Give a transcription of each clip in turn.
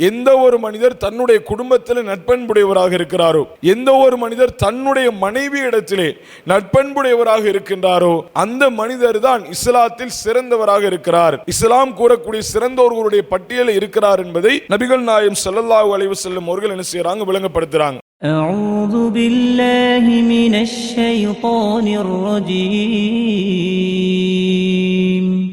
எந்த ஒரு மனிதர் தன்னுடைய குடும்பத்தில் நட்பண்புடையவராக இருக்கிறாரோ எந்த ஒரு மனிதர் தன்னுடைய மனைவி இடத்திலே நட்பண்புடையவராக இருக்கின்றாரோ அந்த மனிதர் தான் இஸ்லாத்தில் சிறந்தவராக இருக்கிறார் இஸ்லாம் கூறக்கூடிய சிறந்தோர்களுடைய பட்டியலில் இருக்கிறார் என்பதை நபிகள் நாயம் ஸல்லல்லாஹு அலைஹி வஸல்லம் அவர்கள் என்ன செய்றாங்க விளங்கப்படுத்துறாங்க أعوذ بالله من الشيطان الرجيم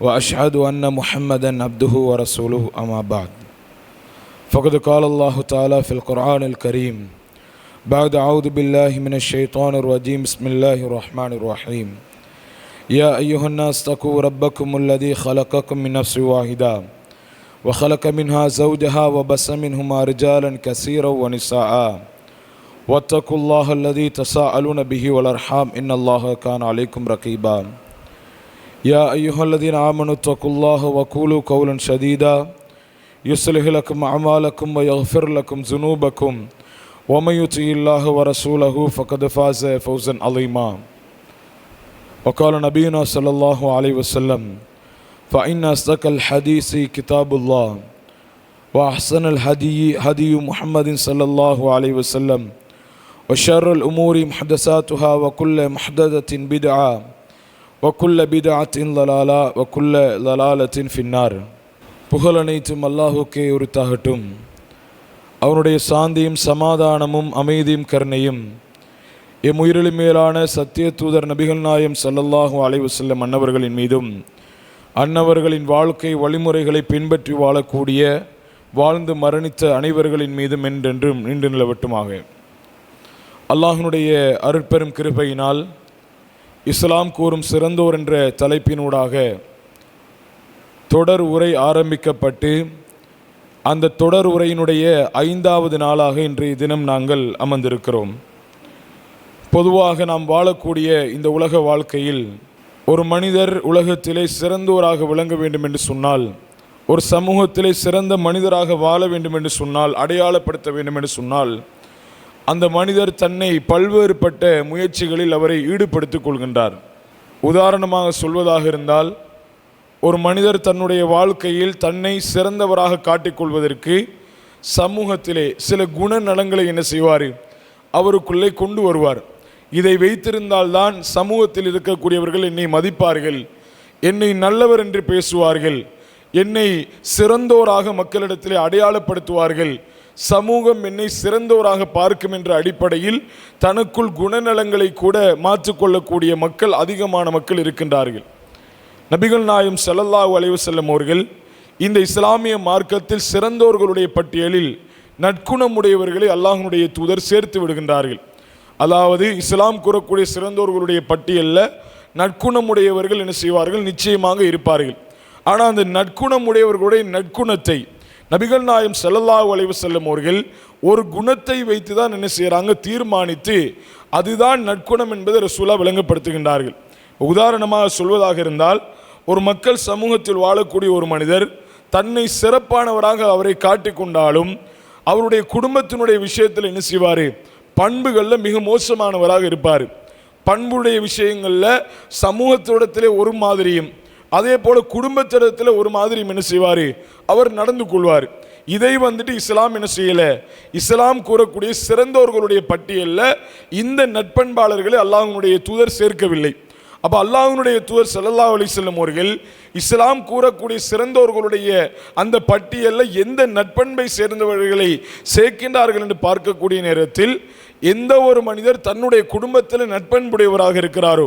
وأشهد أن محمدا عبده ورسوله أما بعد. فقد قال الله تعالى في القرآن الكريم بعد أعوذ بالله من الشيطان الرجيم بسم الله الرحمن الرحيم. يا أيها الناس اتقوا ربكم الذي خلقكم من نفس واحدة وخلق منها زوجها وبس منهما رجالا كثيرا ونساء. واتقوا الله الذي تساءلون به والأرحام إن الله كان عليكم رقيبا. يا أيها الذين آمنوا اتقوا الله وقولوا قولا شديدا. يصلح لكم أعمالكم ويغفر لكم ذنوبكم. ومن يطع الله ورسوله فقد فاز فوزا عظيما. وقال نبينا صلى الله عليه وسلم فإن أصدق الحديث كتاب الله وأحسن الهدي هدي محمد صلى الله عليه وسلم وشر الأمور محدثاتها وكل محدثة بدعة வக்குல்ல பிதாத்தின் லலாலா வக்குல்ல லலாலத்தின் ஃபின்னார் புகழ் அனைத்தும் அல்லாஹுக்கே உறுத்தாகட்டும் அவனுடைய சாந்தியும் சமாதானமும் அமைதியும் கருணையும் எம் உயிரிலும் மேலான சத்திய தூதர் நபிகள் நாயம் சல்லல்லாஹு அலைவு செல்லும் அன்னவர்களின் மீதும் அன்னவர்களின் வாழ்க்கை வழிமுறைகளை பின்பற்றி வாழக்கூடிய வாழ்ந்து மரணித்த அனைவர்களின் மீதும் என்றென்றும் நீண்டு நிலவட்டுமாக. அல்லாஹினுடைய அருட்பெரும் கிருபையினால் இஸ்லாம் கூறும் சிறந்தோர் என்ற தலைப்பினூடாக தொடர் உரை ஆரம்பிக்கப்பட்டு அந்த தொடர் உரையினுடைய ஐந்தாவது நாளாக இன்றைய தினம் நாங்கள் அமர்ந்திருக்கிறோம். பொதுவாக நாம் வாழக்கூடிய இந்த உலக வாழ்க்கையில் ஒரு மனிதர் உலகத்திலே சிறந்தோராக விளங்க வேண்டும் என்று சொன்னால் ஒரு சமூகத்திலே சிறந்த மனிதராக வாழ வேண்டும் என்று சொன்னால் அடையாளப்படுத்த வேண்டும் என்று சொன்னால் அந்த மனிதர் தன்னை பல்வேறுபட்ட முயற்சிகளில் அவரை ஈடுபடுத்திக் கொள்கின்றார். உதாரணமாக சொல்வதாக இருந்தால் ஒரு மனிதர் தன்னுடைய வாழ்க்கையில் தன்னை சிறந்தவராக காட்டிக்கொள்வதற்கு சமூகத்திலே சில குணநலங்களை என்ன செய்வார்? அவருக்குள்ளே கொண்டு வருவார். இதை வைத்திருந்தால்தான் சமூகத்தில் இருக்கக்கூடியவர்கள் என்னை மதிப்பார்கள் என்னை நல்லவர் என்று பேசுவார்கள் என்னை சிறந்தோராக மக்களிடத்திலே அடையாளப்படுத்துவார்கள் சமூகம் என்னை சிறந்தவராக பார்க்கும் என்ற அடிப்படையில் தனக்குள் குணநலங்களை கூட மாற்றிக்கொள்ளக்கூடிய மக்கள் அதிகமான மக்கள் இருக்கின்றார்கள். நபிகள் நாயம் ஸல்லல்லாஹு அலைவு செல்லும் அவர்கள் இந்த இஸ்லாமிய மார்க்கத்தில் சிறந்தோர்களுடைய பட்டியலில் நற்குணமுடையவர்களை அல்லாஹனுடைய தூதர் சேர்த்து விடுகின்றார்கள். அதாவது இஸ்லாம் கூறக்கூடிய சிறந்தோர்களுடைய பட்டியலில் நற்குணமுடையவர்கள் என்ன செய்வார்கள்? நிச்சயமாக இருப்பார்கள். ஆனால் அந்த நற்குணமுடையவர்களுடைய நற்குணத்தை நபிகள் நாயம் செல்லல்லா அலைஹி செல்லும் அவர்கள் ஒரு குணத்தை வைத்து தான் என்ன செய்கிறாங்க தீர்மானித்து அதுதான் நற்குணம் என்பதை ரசூலா விளங்கப்படுத்துகின்றார்கள். உதாரணமாக சொல்வதாக இருந்தால் ஒரு மக்கள் சமூகத்தில் வாழக்கூடிய ஒரு மனிதர் தன்னை சிறப்பானவராக அவரை காட்டிக்கொண்டாலும் அவருடைய குடும்பத்தினுடைய விஷயத்தில் என்ன செய்வார்? பண்புகளில் மிக மோசமானவராக இருப்பார். பண்புடைய விஷயங்களில் சமூகத்திடத்திலே ஒரு மாதிரியும் அதே போல் குடும்பத்திடத்தில் ஒரு மாதிரி என்ன செய்வார்? அவர் நடந்து கொள்வார். இதை வந்துட்டு இஸ்லாம் என்ன செய்யலை? இஸ்லாம் கூறக்கூடிய சிறந்தோர்களுடைய பட்டியலில் இந்த நட்பண்பாளர்களை அல்லாஹனுடைய தூதர் சேர்க்கவில்லை. அப்போ அல்லாஹனுடைய தூதர் ஸல்லல்லாஹு அலி செல்லும் அவர்கள் இஸ்லாம் கூறக்கூடிய சிறந்தோர்களுடைய அந்த பட்டியலில் எந்த நட்பண்பை சேர்ந்தவர்களை சேர்க்கின்றார்கள் என்று பார்க்கக்கூடிய நேரத்தில் எந்த ஒரு மனிதர் தன்னுடைய குடும்பத்தில் நட்பண்புடையவராக இருக்கிறாரோ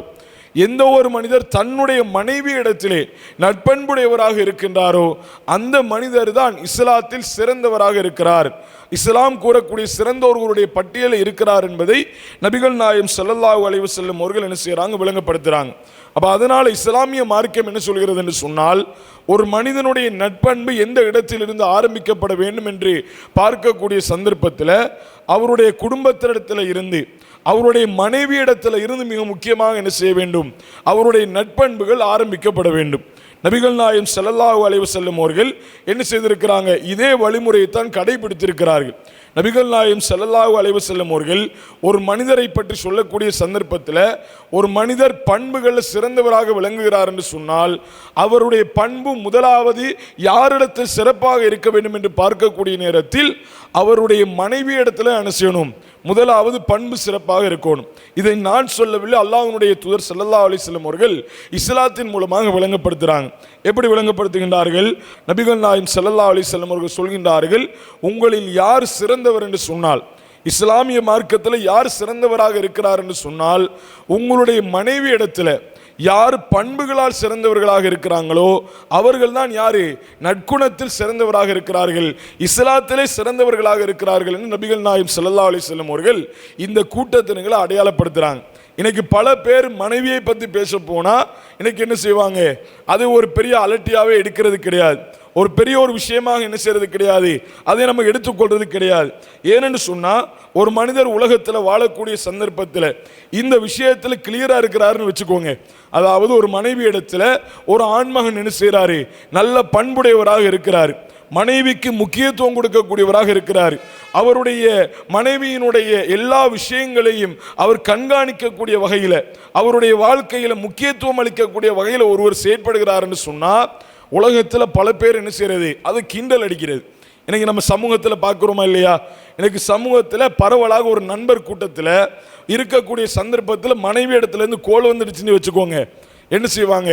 எந்த ஒரு மனிதர் தன்னுடைய மனைவி இடத்திலே நட்பண்புடையவராக இருக்கின்றாரோ அந்த மனிதர் தான் இஸ்லாத்தில் சிறந்தவராக இருக்கிறார். இஸ்லாம் கூறக்கூடிய சிறந்தவர்களுடைய பட்டியலில் இருக்கிறார் என்பதை நபிகள் நாயம் செல்லல்லாஹு அலைவு செல்லும் அவர்கள் என்ன செய்கிறாங்க விளங்கப்படுத்துகிறாங்க அப்போ அதனால் இஸ்லாமிய மார்க்கம் என்ன சொல்கிறது என்று சொன்னால் ஒரு மனிதனுடைய நட்பண்பு எந்த இடத்திலிருந்து ஆரம்பிக்கப்பட வேண்டும் என்று பார்க்கக்கூடிய சந்தர்ப்பத்தில் அவருடைய குடும்பத்தினிடத்தில் இருந்து அவருடைய மனைவியிடத்தில் இருந்து மிக முக்கியமாக என்ன செய்ய வேண்டும்? அவருடைய நட்பண்புகள் ஆரம்பிக்கப்பட வேண்டும். நபிகள் நாயம் செல்லல்லாஹு அலைவு செல்லும் அவர்கள் என்ன செய்திருக்கிறாங்க? இதே வழிமுறையை தான் கடைபிடித்திருக்கிறார்கள். நபிகள் நாயம் செல்லல்லாஹு அலைவு செல்லும் அவர்கள் ஒரு மனிதரை பற்றி சொல்லக்கூடிய சந்தர்ப்பத்தில் ஒரு மனிதர் பண்புகளில் சிறந்தவராக விளங்குகிறார் என்று சொன்னால் அவருடைய பண்பு முதலாவது யாரிடத்தில் சிறப்பாக இருக்க வேண்டும் என்று பார்க்கக்கூடிய நேரத்தில் அவருடைய மனைவி இடத்துல என்ன செய்யணும்? முதலாவது பண்பு சிறப்பாக இருக்கணும். இதை நான் சொல்லவில்லை அல்லாஹனுடைய தூதர் சல்லல்லா அலிஸ்லம் அவர்கள் இஸ்லாத்தின் மூலமாக விளங்கப்படுத்துகிறாங்க எப்படி விளங்கப்படுத்துகின்றார்கள்? நபிகள் நாயம் சல்லல்லா அலிஸ்லம் அவர்கள் சொல்கின்றார்கள் உங்களில் யார் சிறந்தவர் என்று சொன்னால் இஸ்லாமிய மார்க்கத்தில் யார் சிறந்தவராக இருக்கிறார் என்று சொன்னால் உங்களுடைய மனைவி இடத்துல யார் பண்புகளால் சிறந்தவர்களாக இருக்கிறாங்களோ அவர்கள் தான் யார்? நற்குணத்தில் சிறந்தவராக இருக்கிறார்கள். இஸ்லாத்திலே சிறந்தவர்களாக இருக்கிறார்கள் என்று நபிகள் நாயம் ஸல்லல்லாஹு அலி செல்லும் அவர்கள் இந்த கூட்டத்தினங்களை அடையாளப்படுத்துகிறாங்க இன்னைக்கு பல பேர் மனைவியை பற்றி பேச போனால் இன்னைக்கு என்ன செய்வாங்க? அது ஒரு பெரிய அலட்டியாகவே எடுக்கிறது கிடையாது. ஒரு பெரிய ஒரு விஷயமாக என்ன செய்யறது கிடையாது. அதை நம்ம எடுத்துக்கொள்றது கிடையாது. ஏனென்று சொன்னால் ஒரு மனிதர் உலகத்தில் வாழக்கூடிய சந்தர்ப்பத்தில் இந்த விஷயத்தில் கிளியராக இருக்கிறாருன்னு வச்சுக்கோங்க. அதாவது ஒரு மனைவி இடத்துல ஒரு ஆண்மகன் என்ன செய்கிறாரு நல்ல பண்புடையவராக இருக்கிறார். மனைவிக்கு முக்கியத்துவம் கொடுக்கக்கூடியவராக இருக்கிறார். அவருடைய மனைவியினுடைய எல்லா விஷயங்களையும் அவர் கண்காணிக்கக்கூடிய வகையில் அவருடைய வாழ்க்கையில் முக்கியத்துவம் அளிக்கக்கூடிய வகையில் ஒருவர் செயற்படுகிறாருன்னு சொன்னால் உலகத்தில் பல பேர் என்ன செய்கிறது அது கிண்டல் அடிக்கிறது. எனக்கு நம்ம சமூகத்தில் பார்க்குறோமா இல்லையா? எனக்கு சமூகத்தில் பரவலாக ஒரு நண்பர் கூட்டத்தில் இருக்கக்கூடிய சந்தர்ப்பத்தில் மனைவி இடத்துலேருந்து கோல் வந்துடுச்சுன்னு வச்சுக்கோங்க. என்ன செய்வாங்க?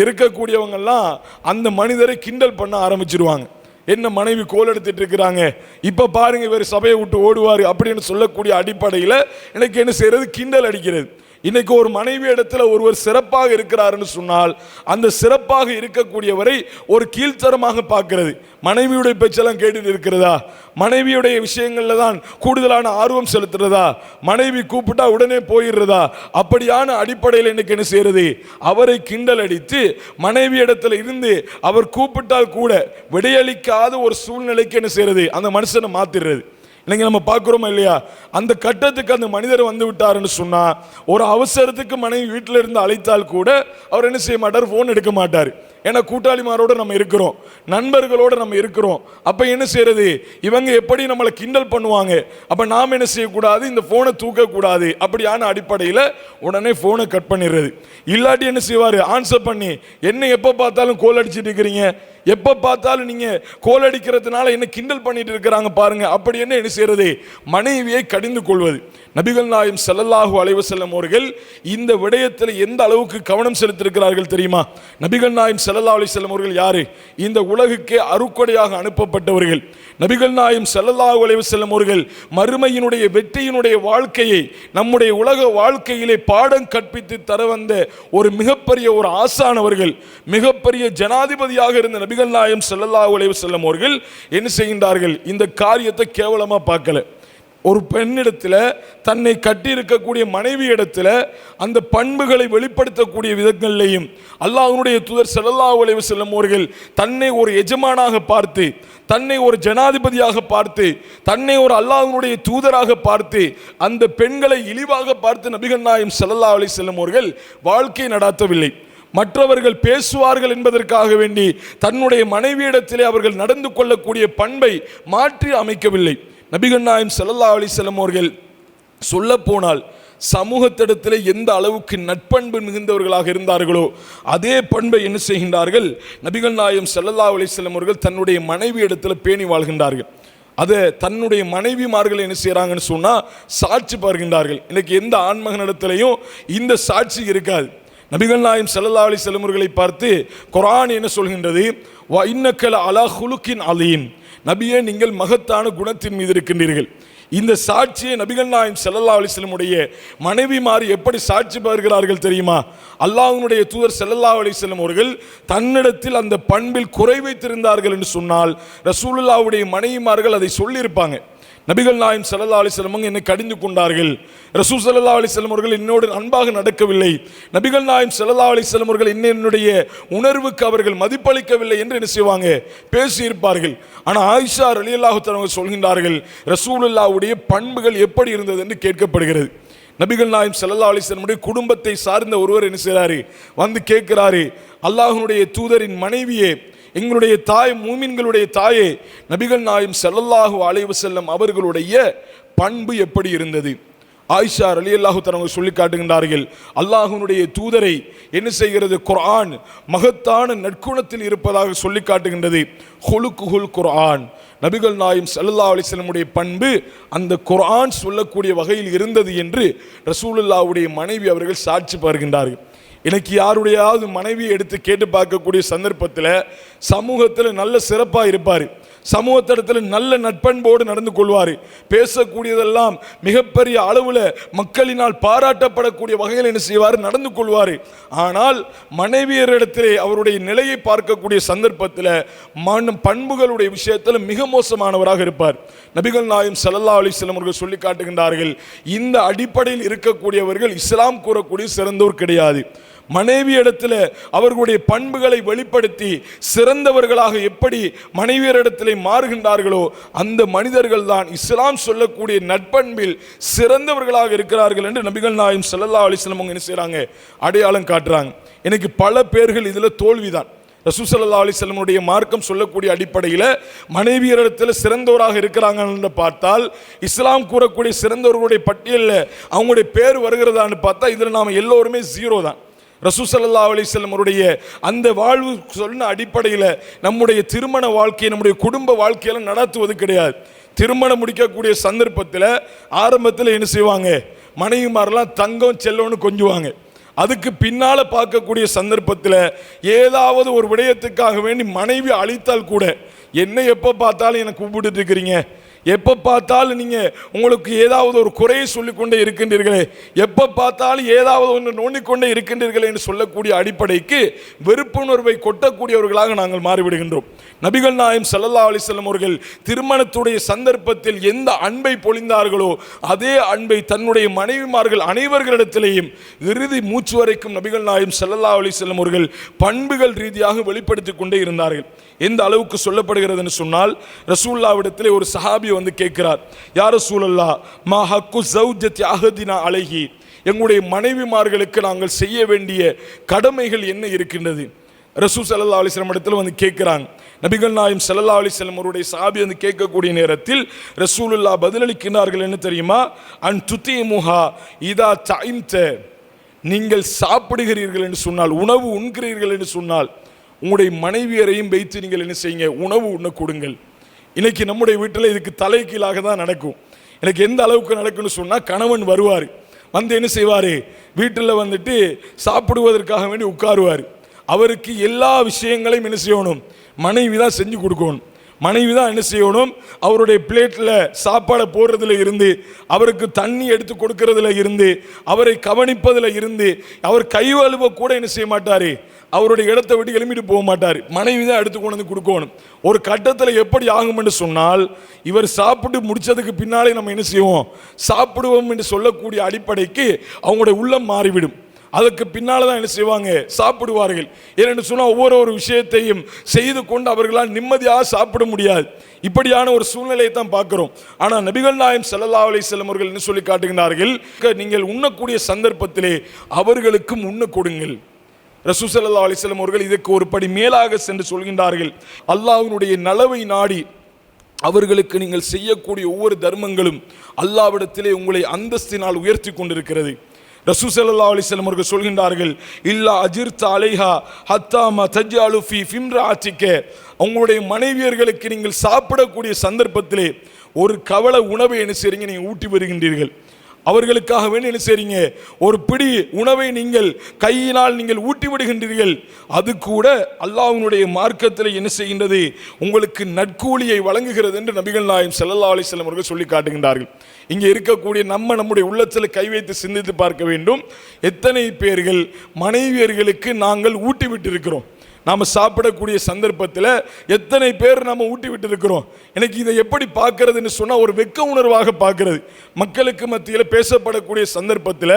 இருக்கக்கூடியவங்கெல்லாம் அந்த மனிதரை கிண்டல் பண்ண ஆரம்பிச்சிருவாங்க. என்ன மனைவி கோல் எடுத்துட்டு இருக்கிறாங்க? இப்போ பாருங்க இவர் சபையை விட்டு ஓடுவார் அப்படின்னு சொல்லக்கூடிய அடிப்படையில் எனக்கு என்ன செய்கிறது கிண்டல் அடிக்கிறது. இன்னைக்கு ஒரு மனைவி இடத்துல ஒருவர் சிறப்பாக இருக்கிறாருன்னு சொன்னால் அந்த சிறப்பாக இருக்கக்கூடியவரை ஒரு கீழ்த்தரமாக பார்க்கிறது. மனைவியுடைய பேச்செல்லாம் கேட்டுட்டு இருக்கிறதா? மனைவியுடைய விஷயங்கள்ல தான் கூடுதலான ஆர்வம் செலுத்துறதா? மனைவி கூப்பிட்டா உடனே போயிடுறதா? அப்படியான அடிப்படையில் இன்னைக்கு என்ன செய்யறது? அவரை கிண்டல் அடித்து மனைவி இடத்துல இருந்து அவர் கூப்பிட்டால் கூட விடையளிக்காத ஒரு சூழ்நிலைக்கு என்ன செய்யறது? அந்த மனுஷனை மாத்திடுறது. இன்னைக்கு நம்ம பார்க்குறோமா இல்லையா? அந்த கட்டத்துக்கு அந்த மனிதர் வந்து விட்டாருன்னு சொன்னால் ஒரு அவசரத்துக்கு மனைவி வீட்டில் இருந்து அழைத்தால் கூட அவர் என்ன செய்ய மாட்டார்? ஃபோன் எடுக்க மாட்டார். ஏன்னா கூட்டாளிமாரோட நம்ம இருக்கிறோம். நண்பர்களோடு நம்ம இருக்கிறோம். அப்போ என்ன செய்யறது? இவங்க எப்படி நம்மளை கிண்டல் பண்ணுவாங்க? அப்போ நாம் என்ன செய்யக்கூடாது? இந்த ஃபோனை தூக்கக்கூடாது. அப்படியான அடிப்படையில் உடனே ஃபோனை கட் பண்ணிடுறது. இல்லாட்டி என்ன செய்வார்? ஆன்சர் பண்ணி என்ன எப்போ பார்த்தாலும் கோல் அடிச்சிட்டு இருக்கிறீங்க? எப்போ பார்த்தாலும் நீங்கள் கோல் அடிக்கிறதுனால என்ன கிண்டல் பண்ணிட்டு இருக்கிறாங்க பாருங்க. அப்படி என்ன என்ன செய்யறது? மனைவியை கடிந்து கொள்வது. நபிகள் நாயம் செல்லல்லாஹு அலைவு செல்லும் அவர்கள் இந்த விடயத்தில் எந்த அளவுக்கு கவனம் செலுத்திருக்கிறார்கள் தெரியுமா? நபிகள் நாயம் செல்லல்லா அலி வஸல்லம் அவர்கள் யாரு? இந்த உலகுக்கே அருக்கொடையாக அனுப்பப்பட்டவர்கள். நபிகள் நாயம் செல்லல்லா அலைஹி செல்லும் அவர்கள் மறுமையினுடைய வெற்றியினுடைய வாழ்க்கையை நம்முடைய உலக வாழ்க்கையிலே பாடம் கற்பித்து தர வந்த ஒரு மிகப்பெரிய ஒரு ஆசானவர்கள் மிகப்பெரிய ஜனாதிபதியாக இருந்த நபிகள் நாயம் செல்லல்லா அலைஹி செல்லும் அவர்கள் என்ன செய்கின்றார்கள்? இந்த காரியத்தை கேவலமாக பார்க்கல. ஒரு பெண்ணிடத்தில் தன்னை கட்டியிருக்கக்கூடிய மனைவி இடத்துல அந்த பண்புகளை வெளிப்படுத்தக்கூடிய விதங்கள்லையும் அல்லாஹனுடைய துதர் செல்லல்லா உழைவு செல்லும் அவர்கள் தன்னை ஒரு எஜமானாக பார்த்து தன்னை ஒரு ஜனாதிபதியாக பார்த்து தன்னை ஒரு அல்லாஹனுடைய தூதராக பார்த்து அந்த பெண்களை இழிவாக பார்த்து நபிகள் நாயம் ஸல்லல்லாஹு அலி செல்லும் அவர்கள் வாழ்க்கை நடாத்தவில்லை. மற்றவர்கள் பேசுவார்கள் என்பதற்காக வேண்டி தன்னுடைய மனைவியிடத்திலே அவர்கள் நடந்து கொள்ளக்கூடிய பண்பை மாற்றி அமைக்கவில்லை. நபிகள் நாயம் ஸல்லல்லாஹு அலி செல்லும் அவர்கள் சொல்லப்போனால் போனால் சமூகத்திடத்தில் எந்த அளவுக்கு நட்பண்பு மிகுந்தவர்களாக இருந்தார்களோ அதே பண்பை என்ன செய்கின்றார்கள்? நபிகள் நாயம் செல்லல்லா அலிஸ்லம் அவர்கள் தன்னுடைய மனைவி இடத்துல பேணி வாழ்கின்றார்கள். அதை தன்னுடைய மனைவிமார்கள் என்ன செய்கிறாங்கன்னு சொன்னால் சாட்சி பார்க்கின்றார்கள். இன்னைக்கு எந்த ஆண்மகனிடத்திலையும் இந்த சாட்சி இருக்காது. நபிகள் நாயம் செல்லல்லா அலி வஸல்லம் பார்த்து குரான் என்ன சொல்கின்றது? வ இன்னக்கல அலா ஹுலுக்கின் அலீம். நபியே நீங்கள் மகத்தான குணத்தின் மீது இருக்கின்றீர்கள். இந்த சாட்சியை நபிகள் நாயம் செல்லல்லா அலிஸ்லமுடைய மனைவி மாறி எப்படி சாட்சி பெறுகிறார்கள் தெரியுமா? அல்லாஹனுடைய தூதர் செல்லல்லா அலிஸ்லம் அவர்கள் தன்னிடத்தில் அந்த பண்பில் குறை வைத்திருந்தார்கள் என்று சொன்னால் ரசூலுல்லாவுடைய மனைவிமார்கள் அதை சொல்லியிருப்பாங்க. நபிகள் நாயம் சல்லா அலிஸ்லம் என்னை கடிந்து கொண்டார்கள். ரசூ சல்லா அலிஸ்லம் அவர்கள் என்னோடு அன்பாக நடக்கவில்லை. நபிகள் நாயம் சல்லா அலிஸ்லம் அவர்கள் இன்னும் என்னுடைய உணர்வுக்கு அவர்கள் மதிப்பளிக்கவில்லை என்று என்ன செய்வாங்க? பேசியிருப்பார்கள். ஆனால் ஆயிஷா அலி அல்லாஹுத்தரவங்க சொல்கின்றார்கள் ரசூலுல்லாவுடைய பண்புகள் எப்படி இருந்தது? என்று கேட்கப்படுகிறது. நபிகள் நாயம் சல்லா அலிஸ்லமுடைய குடும்பத்தை சார்ந்த ஒருவர் என்ன செய்கிறாரு வந்து கேட்கிறாரு அல்லாஹனுடைய தூதரின் மனைவியே எங்களுடைய தாய் மூமின்களுடைய தாயே நபிகள் நாயும் செல்லல்லாஹு அலைவு செல்லும் அவர்களுடைய பண்பு எப்படி இருந்தது? ஆயிஷா அலி அல்லாஹு தரவங்க சொல்லி காட்டுகின்றார்கள் அல்லாஹுனுடைய தூதரை என்ன செய்கிறது? குர்ஆன் மகத்தான நற்குணத்தில் இருப்பதாக சொல்லி காட்டுகின்றது. ஹொலுக்குஹுல் குர்ஆன். நபிகள் நாயும் சல்லா அலிஸ்லமுடைய பண்பு அந்த குர்ஆன் சொல்லக்கூடிய வகையில் இருந்தது என்று ரசூலுல்லாவுடைய மனைவி அவர்கள் சாட்சி பார்க்கின்றார்கள் எனக்கு யாருடையாவது மனைவியை எடுத்து கேட்டு பார்க்கக்கூடிய சந்தர்ப்பத்தில் சமூகத்தில் நல்ல சிறப்பாக இருப்பார். சமூகத்திடத்தில் நல்ல நட்பண்போடு நடந்து கொள்வார். பேசக்கூடியதெல்லாம் மிகப்பெரிய அளவில் மக்களினால் பாராட்டப்படக்கூடிய வகையில் என்ன செய்வார்? நடந்து கொள்வார். ஆனால் மனைவியரிடத்திலே அவருடைய நிலையை பார்க்கக்கூடிய சந்தர்ப்பத்தில் மண் பண்புகளுடைய விஷயத்தில் மிக மோசமானவராக இருப்பார். நபிகள் நாயும் சல்லல்லா அலிஸ்லம் அவர்கள் சொல்லி காட்டுகின்றார்கள் இந்த அடிப்படையில் இருக்கக்கூடியவர்கள் இஸ்லாம் கூறக்கூடிய சிறந்தோர் கிடையாது. மனைவி இடத்துல அவர்களுடைய பண்புகளை வெளிப்படுத்தி சிறந்தவர்களாக எப்படி மனைவியரிடத்தில் மாறுகின்றார்களோ அந்த மனிதர்கள் தான் இஸ்லாம் சொல்லக்கூடிய நட்பண்பில் சிறந்தவர்களாக இருக்கிறார்கள் என்று நபிகள் நாயம் செல்லல்லா அலிஸ்லம் அவங்க என்ன செய்கிறாங்க அடையாளம் காட்டுறாங்க. எனக்கு பல பேர்கள் இதில் தோல்விதான். ரசூசல்லா அலிசல்லமுடைய மார்க்கம் சொல்லக்கூடிய அடிப்படையில் மனைவியரிடத்தில் சிறந்தவராக இருக்கிறாங்கன்னு பார்த்தால் இஸ்லாம் கூறக்கூடிய சிறந்தவர்களுடைய பட்டியலில் அவங்களுடைய பேர் வருகிறதான்னு பார்த்தா இதில் நாம் எல்லோருமே ஜீரோ தான். ரசூசல்லா அலிசல்லம் அவருடைய அந்த வாழ்வு சொன்ன அடிப்படையில் நம்முடைய திருமண வாழ்க்கையை நம்முடைய குடும்ப வாழ்க்கையெல்லாம் நடத்துவது கிடையாது. திருமணம் முடிக்கக்கூடிய சந்தர்ப்பத்தில் ஆரம்பத்தில் என்ன செய்வாங்க? மனைவிமாரெல்லாம் தங்கம் செல்லோன்னு கொஞ்சுவாங்க. அதுக்கு பின்னால் பார்க்கக்கூடிய சந்தர்ப்பத்தில் ஏதாவது ஒரு விடயத்துக்காக வேண்டி மனைவி அழித்தால் கூட என்ன எப்போ பார்த்தாலும் எனக்கு கூப்பிட்டு இருக்கிறீங்க? எப்போ பார்த்தாலும் நீங்கள் உங்களுக்கு ஏதாவது ஒரு குறையை சொல்லிக்கொண்டே இருக்கின்றீர்களே எப்போ பார்த்தாலும் ஏதாவது ஒன்று நோண்டிக்கொண்டே இருக்கின்றீர்களே என்று சொல்லக்கூடிய அடிப்படைக்கு வெறுப்புணர்வை கொட்டக்கூடியவர்களாக நாங்கள் மாறிவிடுகின்றோம். நபிகள் நாயம் சல்லல்லா அலிசல்லம் அவர்கள் திருமணத்துடைய சந்தர்ப்பத்தில் எந்த அன்பை பொழிந்தார்களோ அதே அன்பை தன்னுடைய மனைவிமார்கள் அனைவர்களிடத்திலேயும் இறுதி மூச்சு வரைக்கும் நபிகள் நாயம் சல்லல்லா அலிசல்லம் அவர்கள் பண்புகள் ரீதியாக வெளிப்படுத்திக் கொண்டே இருந்தார்கள். எந்த அளவுக்கு சொல்லப்படுகிறதுன்னு சொன்னால் ரசூல்லாவிடத்திலே ஒரு சஹாபி வந்து கேட்கிறார் யார் சூழல்லா மா ஹக்கு சௌஜத் அகதினா அழகி எங்களுடைய மனைவிமார்களுக்கு நாங்கள் செய்ய வேண்டிய கடமைகள் என்ன இருக்கின்றது? ரசூ சல்லா அலிஸ்லம் இடத்துல வந்து கேட்குறாங்க நபிகள் நாயம் சல்லா அலிஸ்லம் அவருடைய சாபி வந்து கேட்கக்கூடிய நேரத்தில் ரசூலுல்லா பதிலளிக்கிறார்கள் என்ன தெரியுமா? அன் துத்தி முஹா இதா தைம்த நீங்கள் சாப்பிடுகிறீர்கள் என்று சொன்னால் உணவு உண்கிறீர்கள் என்று சொன்னால் உங்களுடைய மனைவியரையும் வைத்து நீங்கள் என்ன செய்யுங்க? உணவு உண்ண கொடுங்கள். இன்னைக்கு நம்முடைய வீட்டில் இதுக்கு தலைகீழாக தான் நடக்கும். எனக்கு எந்த அளவுக்கு நடக்கும்னு சொன்னால் கணவன் வருவார். வந்து என்ன செய்வார்? வீட்டில் வந்துட்டு சாப்பிடுவதற்காக வேண்டி உட்காருவார். அவருக்கு எல்லா விஷயங்களையும் என்ன செய்யணும்? மனைவி தான் செஞ்சு கொடுக்கணும். மனைவி தான் என்ன செய்யணும்? அவருடைய பிளேட்டில் சாப்பாடை போடுறதுல இருந்து அவருக்கு தண்ணி எடுத்து கொடுக்கறதுல இருந்து அவரை கவனிப்பதில் இருந்து அவர் கைவழுவ கூட என்ன செய்ய மாட்டார்? அவருடைய இடத்தை விட்டு எழுப்பிட்டு போக மாட்டார். மனைவி தான் எடுத்து கொண்டு வந்து கொடுக்கணும். ஒரு கட்டத்தில் எப்படி ஆகும் என்று சொன்னால் இவர் சாப்பிட்டு முடித்ததுக்கு பின்னாலே நம்ம என்ன செய்வோம்? சாப்பிடுவோம் என்று சொல்லக்கூடிய அடிப்படைக்கு அவங்களுடைய உள்ளம் மாறிவிடும். அதற்கு பின்னால் தான் என்ன செய்வாங்க? சாப்பிடுவார்கள். ஏனென்று சொன்னால் ஒவ்வொரு ஒரு விஷயத்தையும் செய்து கொண்டு அவர்களால் நிம்மதியாக சாப்பிட முடியாது. இப்படியான ஒரு சூழ்நிலையை தான் பார்க்குறோம். ஆனால் நபிகள் நாயம் சல்லல்லா அலிஸ்லம் என்ன சொல்லி காட்டுகிறார்கள் நீங்கள் உண்ணக்கூடிய சந்தர்ப்பத்திலே அவர்களுக்கும் உண்ண கொடுங்கள். ரசூசல்லா அலிஸ்லம் அவர்கள் இதற்கு ஒரு படி மேலாக சென்று சொல்கின்றார்கள். அல்லாஹ்வினுடைய நலவை நாடி அவர்களுக்கு நீங்கள் செய்யக்கூடிய ஒவ்வொரு தர்மங்களும் அல்லாவிடத்திலே உங்களை அந்தஸ்தினால் உயர்த்தி கொண்டிருக்கிறது. ரசூசல்லா அலிஸ்லம் அவர்கள் சொல்கின்றார்கள் இல்லா அஜிர்த் அலைஹா ஹத்தாமா தஜ் அலுஃபி ஃபிம்ரா ஃபிம்ராத்திக்க உங்களுடைய மனைவியர்களுக்கு நீங்கள் சாப்பிடக்கூடிய சந்தர்ப்பத்திலே ஒரு கவலை உணவை என்ன செய்றீங்க? நீங்கள் ஊட்டி வருகின்றீர்கள். அவர்களுக்காக வேண்டி என்ன செய்றீங்க? ஒரு பிடி உணவை நீங்கள் கையினால் நீங்கள் ஊட்டி விடுகின்றீர்கள் அது கூட அல்லாஹ்வினுடைய மார்க்கத்தில் என்ன செய்கின்றது? உங்களுக்கு நற்கூலியை வழங்குகிறது என்று நபிகள் நாயம் செல்லல்லா அலைஹி அவர்கள் சொல்லி காட்டுகின்றார்கள். இங்கே இருக்கக்கூடிய நம்ம நம்முடைய உள்ளத்தில் கை வைத்து சிந்தித்து பார்க்க வேண்டும். எத்தனை பேர்கள் மனைவியர்களுக்கு நாங்கள் ஊட்டி விட்டிருக்கிறோம் நாம் சாப்பிடக்கூடிய சந்தர்ப்பத்தில் எத்தனை பேர் நம்ம ஊட்டி விட்டு இருக்கிறோம் எனக்கு இதை எப்படி பார்க்கறதுன்னு சொன்னால் ஒரு வெக்க உணர்வாக பார்க்கறது. மக்களுக்கு மத்தியில் பேசப்படக்கூடிய சந்தர்ப்பத்தில்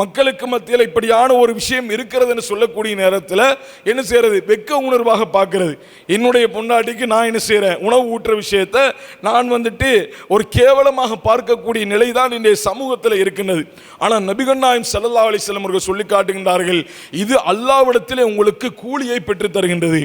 மக்களுக்கு மத்தியில் இப்படியான ஒரு விஷயம் இருக்கிறதுன்னு சொல்லக்கூடிய நேரத்தில் என்ன செய்கிறது வெக்க உணர்வாக பார்க்கறது. என்னுடைய பொண்டாட்டிக்கு நான் என்ன செய்கிறேன் உணவு ஊட்டுற விஷயத்தை நான் வந்துட்டு ஒரு கேவலமாக பார்க்கக்கூடிய நிலை தான் இன்றைய சமூகத்தில் இருக்கின்றது. ஆனால் நபிகண்ணாயம் சல்லா அலிஸ்லம் அவர்கள் சொல்லி காட்டுகின்றார்கள் இது அல்லாவிடத்தில் உங்களுக்கு கூலியை பெற்று தருகின்றது.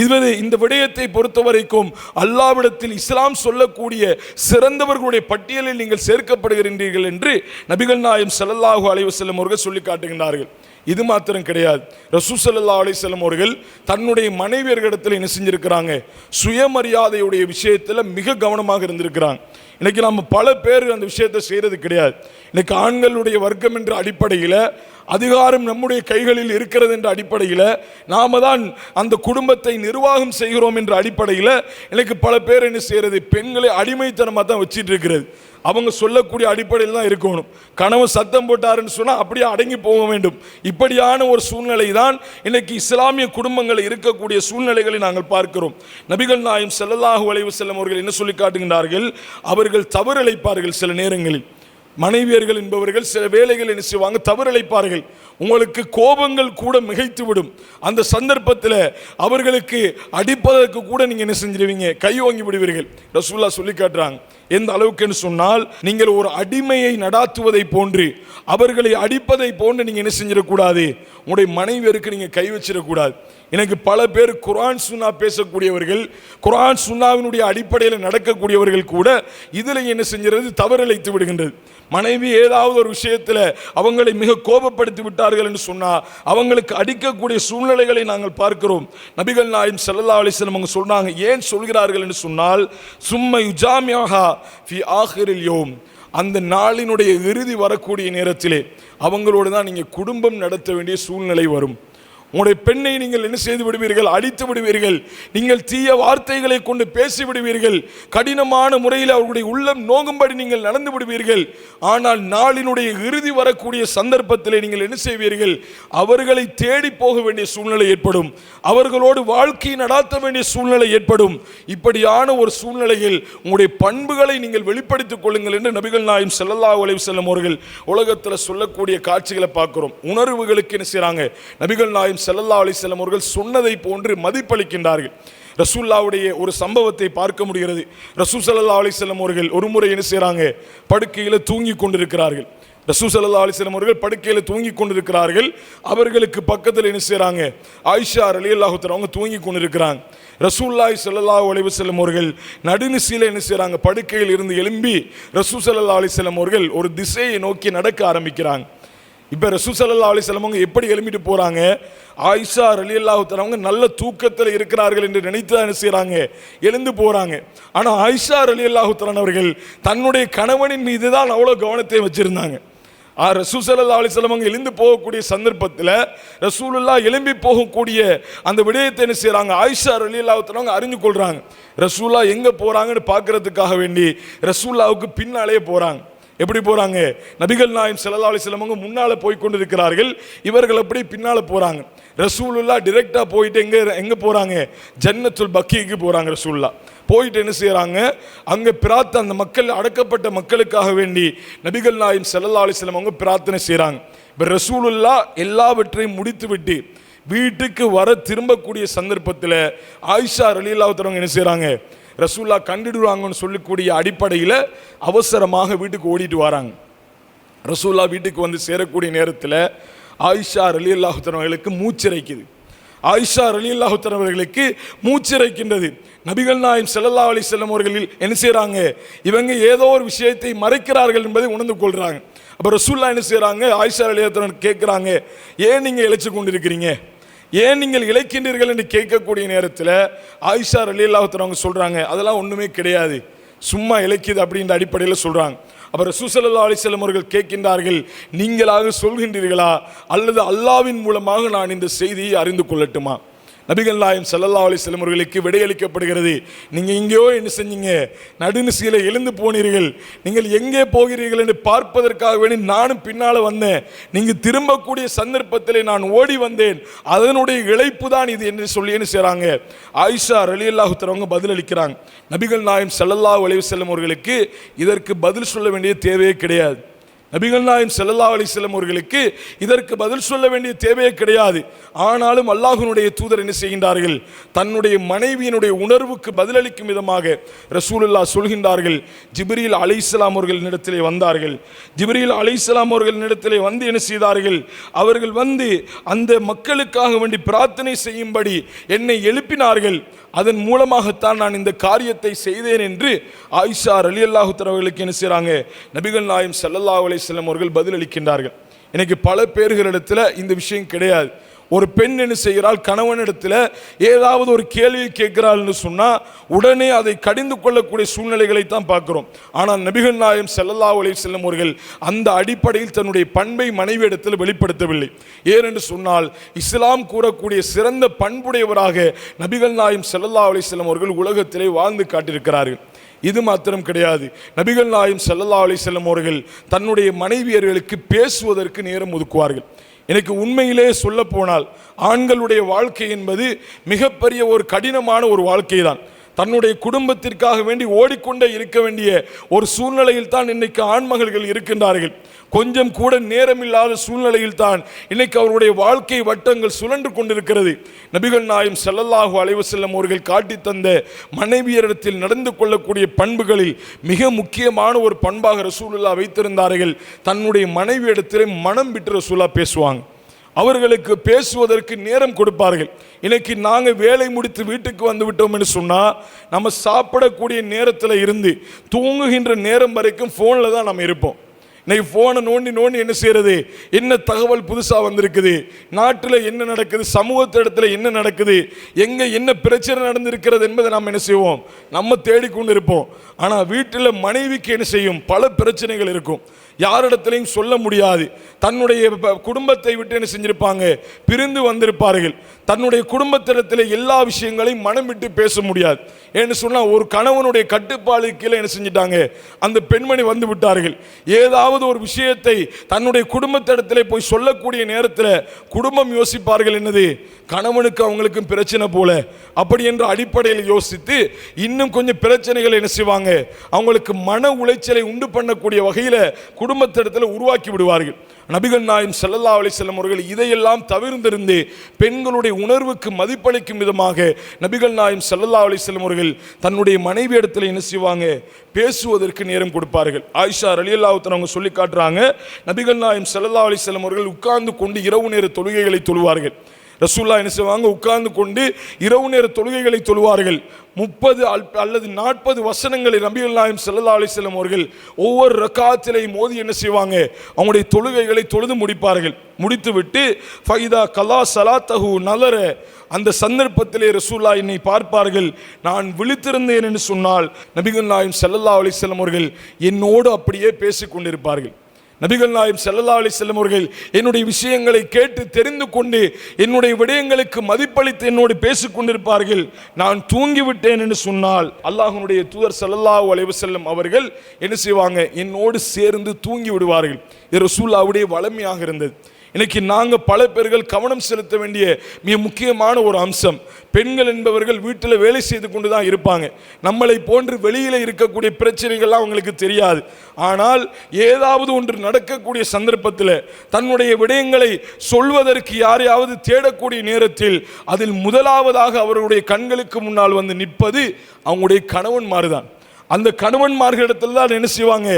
இது இந்த விடயத்தை பொறுத்த வரைக்கும் அல்லாவிடத்தில் இஸ்லாம் சொல்லக்கூடிய சிறந்தவர்களுடைய பட்டியலில் நீங்கள் சேர்க்கப்படுகின்றீர்கள் என்று நபிகள் நாயம் செல்லல்லாஹு அலைவசல்லம் அவர்கள் சொல்லி காட்டுகின்றார்கள். இது மாத்திரம் கிடையாது. ரசு ஸல்லல்லாஹு அலைஹி அவர்கள் தன்னுடைய மனைவியர்களிடத்தில் என்ன செஞ்சிருக்கிறாங்க? சுயமரியாதையுடைய விஷயத்தில் மிக கவனமாக இருந்திருக்கிறாங்க. இன்னைக்கு நம்ம பல பேர் அந்த விஷயத்தை செய்கிறது கிடையாது. இன்னைக்கு ஆண்களுடைய வர்க்கம் என்ற அடிப்படையில் அதிகாரம் நம்முடைய கைகளில் இருக்கிறது என்ற அடிப்படையில் நாம தான் அந்த குடும்பத்தை நிர்வாகம் செய்கிறோம் என்ற அடிப்படையில் எனக்கு பல பேர் என்ன செய்கிறது பெண்களை அடிமைத்தனமாக தான் வச்சிட்டு இருக்கிறது. அவங்க சொல்லக்கூடிய அடிப்படையில் தான் இருக்கணும். கணவன் சத்தம் போட்டாருன்னு சொன்னால் அப்படியே அடங்கி போக வேண்டும். இப்படியான ஒரு சூழ்நிலை தான் இன்னைக்கு இஸ்லாமிய குடும்பங்கள் இருக்கக்கூடிய சூழ்நிலைகளை நாங்கள் பார்க்கிறோம். நபிகள் நாயம் செல்லலாக வளைவு செல்லும் அவர்கள் என்ன சொல்லி காட்டுகின்றார்கள்? அவர்கள் தவறிழைப்பார்கள் சில நேரங்களில். மனைவியர்கள் என்பவர்கள் சில வேலைகள் என்ன செய்வாங்க தவறிழைப்பார்கள் உங்களுக்கு கோபங்கள் கூட மிகைத்து விடும் அந்த சந்தர்ப்பத்தில் அவர்களுக்கு அடிப்பதற்கு கூட நீங்கள் என்ன செஞ்சிருவீங்க? கை வாங்கி விடுவீர்கள். ரசூல்லா சொல்லி காட்டுறாங்க. எந்த அளவுக்குன்னு சொன்னால் நீங்கள் ஒரு அடிமையை நடாத்துவதை போன்று அவர்களை அடிப்பதை போன்று நீங்கள் என்ன செஞ்சிடக்கூடாது? உங்களுடைய மனைவியருக்கு நீங்கள் கை வச்சிடக்கூடாது. எனக்கு பல பேர் குரான் சுன்னா பேசக்கூடியவர்கள் குரான் சுன்னாவினுடைய அடிப்படையில் நடக்கக்கூடியவர்கள் கூட இதில் என்ன செஞ்சிறது தவறிழைத்து விடுகின்றது. மனைவி ஏதாவது ஒரு விஷயத்தில் அவங்களை மிக கோபப்படுத்தி விட்டார்கள் என்று சொன்னால் அவங்களுக்கு அடிக்கக்கூடிய சூழ்நிலைகளை நாங்கள் பார்க்கிறோம். நபிகள் நாயம் செல்லல்லா அலைஹி அவங்க சொன்னாங்க ஏன் சொல்கிறார்கள் என்று சொன்னால் சும்மை யுஜாமியாகா ஃபி ஆஹிரில் யோம் அந்த நாளினுடைய இறுதி வரக்கூடிய நேரத்திலே அவங்களோடு தான் நீங்கள் குடும்பம் நடத்த வேண்டிய சூழ்நிலை வரும். உங்களுடைய பெண்ணை நீங்கள் என்ன செய்து விடுவீர்கள்? அடித்து விடுவீர்கள். நீங்கள் தீய வார்த்தைகளை கொண்டு பேசி விடுவீர்கள். கடினமான முறையில் அவர்களுடைய உள்ளம் நோங்கும்படி நீங்கள் நடந்து விடுவீர்கள். ஆனால் நாளினுடைய இறுதி வரக்கூடிய சந்தர்ப்பத்தில் நீங்கள் என்ன செய்வீர்கள்? அவர்களை தேடி போக வேண்டிய சூழ்நிலை ஏற்படும். அவர்களோடு வாழ்க்கை நடாத்த வேண்டிய சூழ்நிலை ஏற்படும். இப்படியான ஒரு சூழ்நிலையில் உங்களுடைய பண்புகளை நீங்கள் வெளிப்படுத்திக் கொள்ளுங்கள் என்று நபிகள் நாயும் செல்லல்லா அலைஹி செல்லும் அவர்கள் உலகத்தில் சொல்லக்கூடிய காட்சிகளை பார்க்கிறோம். உணர்வுகளுக்கு என்ன செய்கிறாங்க நபிகள் நாயும் ஸல்லல்லாஹு அலைஹி வஸல்லம் அவர்கள் சொன்னதை போன்று மதிப்பளிக்கின்றார்கள். ரசூல்லாவுடைய ஒரு சம்பவத்தை பார்க்க முடிகிறது. ரசூ சல்லா அலிசல்லம் அவர்கள் ஒரு முறை என்ன செய்கிறாங்க படுக்கையில் தூங்கி கொண்டிருக்கிறார்கள். ரசூ சல்லா அலைஹி அவர்கள் படுக்கையில் தூங்கி கொண்டிருக்கிறார்கள். அவர்களுக்கு பக்கத்தில் என்ன செய்கிறாங்க ஆயிஷா அலி அல்லாஹுத்தர் அவங்க தூங்கி கொண்டிருக்கிறாங்க. ரசூல்லாய் ஸல்லல்லாஹு அலைஹி செல்லும் அவர்கள் நடுநிசையில் என்ன செய்கிறாங்க படுக்கையில் இருந்து எழும்பி ரசூ சல்லா அலைஹி அவர்கள் ஒரு திசையை நோக்கி நடக்க ஆரம்பிக்கிறாங்க. இப்போ ரசூசல்லா சல்லா எப்படி எழுப்பிட்டு போகிறாங்க ஆயிஷா அலி நல்ல தூக்கத்தில் இருக்கிறார்கள் என்று நினைத்து தான் என்ன எழுந்து போகிறாங்க ஆனால் ஆயிஷா அலி அவர்கள் தன்னுடைய கணவனின் மீது தான் அவ்வளோ கவனத்தை வச்சுருந்தாங்க. ஆ ரசூசல்லா சல்லா எழுந்து போகக்கூடிய சந்தர்ப்பத்தில் ரசூலுல்லா எழும்பி போகக்கூடிய அந்த விடயத்தை என்ன செய்கிறாங்க ஆயிஷா அலி அறிஞ்சு கொள்கிறாங்க ரசூல்லா எங்கே போகிறாங்கன்னு பார்க்குறதுக்காக வேண்டி ரசூல்லாவுக்கு பின்னாலே போகிறாங்க எப்படி போகிறாங்க நபிகள் நாயம் ஸல்லல்லாஹு அலைஹி முன்னால் அவங்க முன்னால போய் கொண்டிருக்கிறார்கள். இவர்கள் அப்படி பின்னால் போகிறாங்க ரசூலுல்லா டிரெக்டாக போயிட்டு எங்கே எங்கே போகிறாங்க ஜன்னத்துல் பக்கிக்கு போகிறாங்க ரசூல்லா போயிட்டு என்ன செய்கிறாங்க அங்கே பிரார்த்த அந்த மக்கள் அடக்கப்பட்ட மக்களுக்காக வேண்டி நபிகள் நாயம் ஸல்லல்லாஹு அலைஹி பிரார்த்தனை செய்கிறாங்க இப்போ ரசூலுல்லா எல்லாவற்றையும் முடித்து விட்டு வீட்டுக்கு வர திரும்பக்கூடிய சந்தர்ப்பத்தில் ஆயிஷா ரலீலாவுத்தரவங்க என்ன செய்கிறாங்க ரசூல்லா கண்டுடுவாங்கன்னு சொல்லக்கூடிய அடிப்படையில் அவசரமாக வீட்டுக்கு ஓடிட்டு வராங்க. ரசூல்லா வீட்டுக்கு வந்து சேரக்கூடிய நேரத்தில் ஆயிஷா ரலி அல்லாஹுத்தனவர்களுக்கு மூச்சிறைக்குது. ஆயிஷா ரலி அல்லாஹுத்தனவர்களுக்கு மூச்சிறைக்கின்றது. நபிகள் நாயம் செல்லல்லா அலி வஸல்லம் அவர்களில் என்ன செய்கிறாங்க இவங்க ஏதோ ஒரு விஷயத்தை மறைக்கிறார்கள் என்பதை உணர்ந்து கொள்கிறாங்க அப்போ ரசூல்லா என்ன செய்கிறாங்க ஆயிஷா அலி கேட்குறாங்க ஏன் நீங்கள் எழைச்சி கொண்டு இருக்கிறீங்க ஏன் நீங்கள் இழைக்கின்றீர்கள் என்று கேட்கக்கூடிய நேரத்தில் ஆயிஷா அலி சொல்கிறாங்க அதெல்லாம் ஒன்றுமே கிடையாது. சும்மா இழைக்குது அப்படின்ற அடிப்படையில் சொல்கிறாங்க அப்புறம் சுசலல்லா அலிசல்லம் அவர்கள் கேட்கின்றார்கள் நீங்களாக சொல்கின்றீர்களா? அல்லது அல்லாவின் மூலமாக நான் இந்த செய்தியை அறிந்து கொள்ளட்டுமா? நபிகள் நாயம் சல்லல்லா அலி அவர்களுக்கு விடையளிக்கப்படுகிறது. நீங்கள் எங்கேயோ என்ன செஞ்சீங்க? நடுநிசையில் எழுந்து போனீர்கள். நீங்கள் எங்கே போகிறீர்கள் என்று பார்ப்பதற்காக வேண்டி நானும் பின்னால் வந்தேன். நீங்கள் திரும்பக்கூடிய சந்தர்ப்பத்தில் நான் ஓடி வந்தேன். அதனுடைய இழைப்பு தான் இது என்று சொல்லி என்ன செய்கிறாங்க ஆயிஷா ரலியல்லாஹுத்தரவங்க பதிலளிக்கிறாங்க நபிகள் நாயம் சல்லல்லா அலைவசல்லம் அவர்களுக்கு இதற்கு பதில் சொல்ல வேண்டிய தேவையே கிடையாது. நபிகள் நாயம் செல்லல்லா அலிஸ்லம் அவர்களுக்கு இதற்கு பதில் சொல்ல வேண்டிய தேவையே கிடையாது. ஆனாலும் அல்லாஹுனுடைய தூதர் என்ன செய்கின்றார்கள்? தன்னுடைய மனைவியினுடைய உணர்வுக்கு பதிலளிக்கும் விதமாக ரசூலுல்லா சொல்கின்றார்கள் ஜிப்ரீல் அலைஹிஸ்ஸலாம் அவர்களிடத்திலே வந்தார்கள். ஜிப்ரீல் அவர்கள் அவர்களிடத்திலே வந்து என்ன செய்தார்கள்? அவர்கள் வந்து அந்த மக்களுக்காக வேண்டி பிரார்த்தனை செய்யும்படி என்னை எழுப்பினார்கள். அதன் மூலமாகத்தான் நான் இந்த காரியத்தை செய்தேன் என்று ஆயிஷா அலி அல்லாஹுத்தரவர்களுக்கு என்ன செய்கிறாங்க நபிகள் நாயம் சல்லல்லா அலைஹி வஸல்லம் அவர்கள் பதிலளிக்கின்றார்கள். இன்னைக்கு பல பேர்களிடத்தில் இந்த விஷயம் கிடையாது. ஒரு பெண் என்ன செய்கிறாள்? கணவனிடத்தில் ஏதாவது ஒரு கேள்வி கேட்கிறாள்னு சொன்னால் உடனே அதை கடிந்து கொள்ளக்கூடிய சூழ்நிலைகளை தான் பார்க்குறோம். ஆனால் நபிகள் நாயம் செல்லல்லா ஒலி செல்லும் அவர்கள் அந்த அடிப்படையில் தன்னுடைய பண்பை மனைவியிடத்தில் வெளிப்படுத்தவில்லை. ஏனென்று சொன்னால் இஸ்லாம் கூறக்கூடிய சிறந்த பண்புடையவராக நபிகள் நாயம் செல்லல்லா ஒலி செல்லும் அவர்கள் உலகத்திலே வாழ்ந்து காட்டியிருக்கிறார்கள். இது மாத்திரம் கிடையாது. நபிகள் நாயம் செல்லல்லா அலைஹி வஸல்லம் அவர்கள் தன்னுடைய மனைவியர்களுக்கு பேசுவதற்கு நேரம் ஒதுக்குவார்கள். எனக்கு உண்மையிலே சொல்ல போனால் ஆண்களுடைய வாழ்க்கை என்பது மிகப்பெரிய ஒரு கடினமான ஒரு வாழ்க்கை தான் தன்னுடைய குடும்பத்திற்காக வேண்டி ஓடிக்கொண்டே இருக்க வேண்டிய ஒரு சூழ்நிலையில் தான் இன்னைக்கு ஆண்மகள்கள் இருக்கின்றார்கள். கொஞ்சம் கூட நேரமில்லாத சூழ்நிலையில் தான் இன்னைக்கு அவருடைய வாழ்க்கை வட்டங்கள் சுழன்று கொண்டிருக்கிறது. நபிகள் நாயம் செல்லல்லாஹு அலைவு செல்லும் அவர்கள் காட்டித் தந்த மனைவியரிடத்தில் நடந்து கொள்ளக்கூடிய பண்புகளில் மிக முக்கியமான ஒரு பண்பாக ரசூலுல்லா வைத்திருந்தார்கள். தன்னுடைய மனைவியிடத்திலே மனம் விட்டு ரசூலா பேசுவாங்க. அவர்களுக்கு பேசுவதற்கு நேரம் கொடுப்பார்கள். இன்னைக்கு நாங்கள் வேலை முடித்து வீட்டுக்கு வந்து விட்டோம் என்று சொன்னால் நம்ம சாப்பிடக்கூடிய நேரத்தில் இருந்து தூங்குகின்ற நேரம் வரைக்கும் ஃபோனில் தான் நம்ம இருப்போம். இன்னைக்கு ஃபோனை நோண்டி நோண்டி என்ன செய்யறது? என்ன தகவல் புதுசாக வந்திருக்குது? நாட்டில் என்ன நடக்குது? சமூகத்திடத்தில் என்ன நடக்குது? எங்கே என்ன பிரச்சனை நடந்திருக்கிறது என்பதை நாம் என்ன செய்வோம்? நம்ம தேடிக்கொண்டு இருப்போம். ஆனால் வீட்டில் மனைவிக்கு என்ன செய்யும்? பல பிரச்சனைகள் இருக்கும். யாரிடத்திலையும் சொல்ல முடியாது. தன்னுடைய குடும்பத்தை விட்டு என்ன செஞ்சிருப்பாங்க? பிரிந்து வந்திருப்பார்கள். தன்னுடைய குடும்பத்திடத்தில் எல்லா விஷயங்களையும் மனம் விட்டு பேச முடியாது. ஏன்னு சொன்னால் ஒரு கணவனுடைய கட்டுப்பாடு கீழே என்ன செஞ்சிட்டாங்க? அந்த பெண்மணி வந்து விட்டார்கள். ஏதாவது ஒரு விஷயத்தை தன்னுடைய குடும்பத்திடத்தில் போய் சொல்லக்கூடிய நேரத்தில் குடும்பம் யோசிப்பார்கள் என்னது? கணவனுக்கு அவங்களுக்கும் பிரச்சனை போல. அப்படி என்ற அடிப்படையில் யோசித்து இன்னும் கொஞ்சம் பிரச்சனைகள் என்ன செய்வாங்க? அவங்களுக்கு மன உளைச்சலை உண்டு பண்ணக்கூடிய வகையில் குடும்பத்திடத்தில் உருவாக்கி விடுவார்கள். நபிகள் நாயம் செல்லல்லா அலி செல்லம் அவர்கள் இதையெல்லாம் தவிர்ந்திருந்து பெண்களுடைய உணர்வுக்கு மதிப்பளிக்கும் விதமாக நபிகள் நாயம் செல்லல்லா அலி செல்லம் அவர்கள் தன்னுடைய மனைவி இடத்துல என்ன செய்வாங்க? பேசுவதற்கு நேரம் கொடுப்பார்கள். ஆயிஷா ரலியல்லாஹு அவங்க சொல்லி காட்டுறாங்க நபிகள் நாயம் செல்லல்லா அலி செல்லம் அவர்கள் உட்கார்ந்து கொண்டு இரவு நேர தொழுகைகளை தொழுவார்கள். ரசூல்லா என்ன செய்வாங்க உட்கார்ந்து கொண்டு இரவு நேர தொழுகைகளை தொழுவார்கள். முப்பது அல்லது நாற்பது வசனங்களை நபிகள் நாயம் செல்லல்லா அலைஹி வஸல்லம் அவர்கள் ஒவ்வொரு ரக்காத்திலையும் மோதி என்ன செய்வாங்க? அவங்களுடைய தொழுகைகளை தொழுது முடிப்பார்கள். முடித்துவிட்டு ஃபைதா கலா சலாத்தகு நலர அந்த சந்தர்ப்பத்திலே ரசூல்லா என்னை பார்ப்பார்கள். நான் விழித்திருந்தேன் என்று சொன்னால் நபிகள் நாயம் செல்லல்லா அலைஹி வஸல்லம் அவர்கள் என்னோடு அப்படியே பேசிக்கொண்டிருப்பார்கள். நபிகள் நாயம் செல்லல்லா அலி செல்லம் அவர்கள் என்னுடைய விஷயங்களை கேட்டு தெரிந்து கொண்டு என்னுடைய விடயங்களுக்கு மதிப்பளித்து என்னோடு பேசிக்கொண்டிருப்பார்கள் நான் தூங்கிவிட்டேன் என்று சொன்னால் அல்லாஹனுடைய தூதர் செல்லல்லா அலைவு செல்லம் அவர்கள் என்ன செய்வாங்க? என்னோடு சேர்ந்து தூங்கி விடுவார்கள். இது ரசூல்லாவுடைய வளமையாக இருந்தது. இன்னைக்கு நாங்கள் பல பேர்கள் கவனம் செலுத்த வேண்டிய மிக முக்கியமான ஒரு அம்சம். பெண்கள் என்பவர்கள் வீட்டில் வேலை செய்து கொண்டு தான் இருப்பாங்க. நம்மளை போன்று வெளியில் இருக்கக்கூடிய பிரச்சனைகள்லாம் அவங்களுக்கு தெரியாது. ஆனால் ஏதாவது ஒன்று நடக்கக்கூடிய சந்தர்ப்பத்தில் தன்னுடைய விடயங்களை சொல்வதற்கு யாரையாவது தேடக்கூடிய நேரத்தில் அதில் முதலாவதாக அவர்களுடைய கண்களுக்கு முன்னால் வந்து நிற்பது அவங்களுடைய கணவன்மார் தான் அந்த கணவன்மார்களிடத்தில் தான் என்ன செய்வாங்க?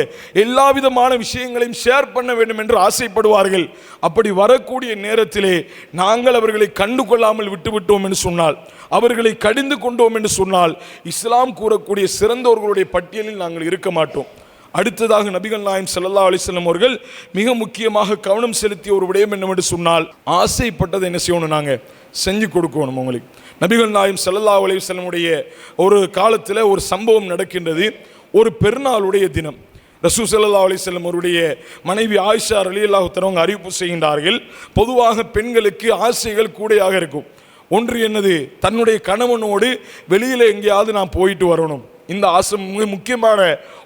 எல்லா விதமான விஷயங்களையும் ஷேர் பண்ண வேண்டும் என்று ஆசைப்படுவார்கள். அப்படி வரக்கூடிய நேரத்திலே நாங்கள் அவர்களை கண்டு கொள்ளாமல் விட்டுவிட்டோம் என்று சொன்னால் அவர்களை கடிந்து கொண்டோம் என்று சொன்னால் இஸ்லாம் கூறக்கூடிய சிறந்தவர்களுடைய பட்டியலில் நாங்கள் இருக்க மாட்டோம். அடுத்ததாக நபிகள் நாயம் செல்லல்லா அலிசல்லம் அவர்கள் மிக முக்கியமாக கவனம் செலுத்திய ஒரு விடயம் என்னவென்று சொன்னால் ஆசைப்பட்டதை என்ன செய்யணும் நாங்கள் செஞ்சு கொடுக்கணும் உங்களுக்கு. நபிகள் நாயம் செல்லல்லா அலிசல்லமுடைய ஒரு காலத்தில் ஒரு சம்பவம் நடக்கின்றது. ஒரு பெருநாளுடைய தினம். ரசூ சல்லா அலிசல்லம் அவருடைய மனைவி ஆயிஷா அலி அல்லாஹுத்தரவங்க அறிவிப்பு செய்கின்றார்கள் பொதுவாக பெண்களுக்கு ஆசைகள் கூடையாக இருக்கும். ஒன்று என்னது? தன்னுடைய கணவனோடு வெளியில் எங்கேயாவது நான் போயிட்டு வரணும். இந்த ஆசை மிக முக்கியமான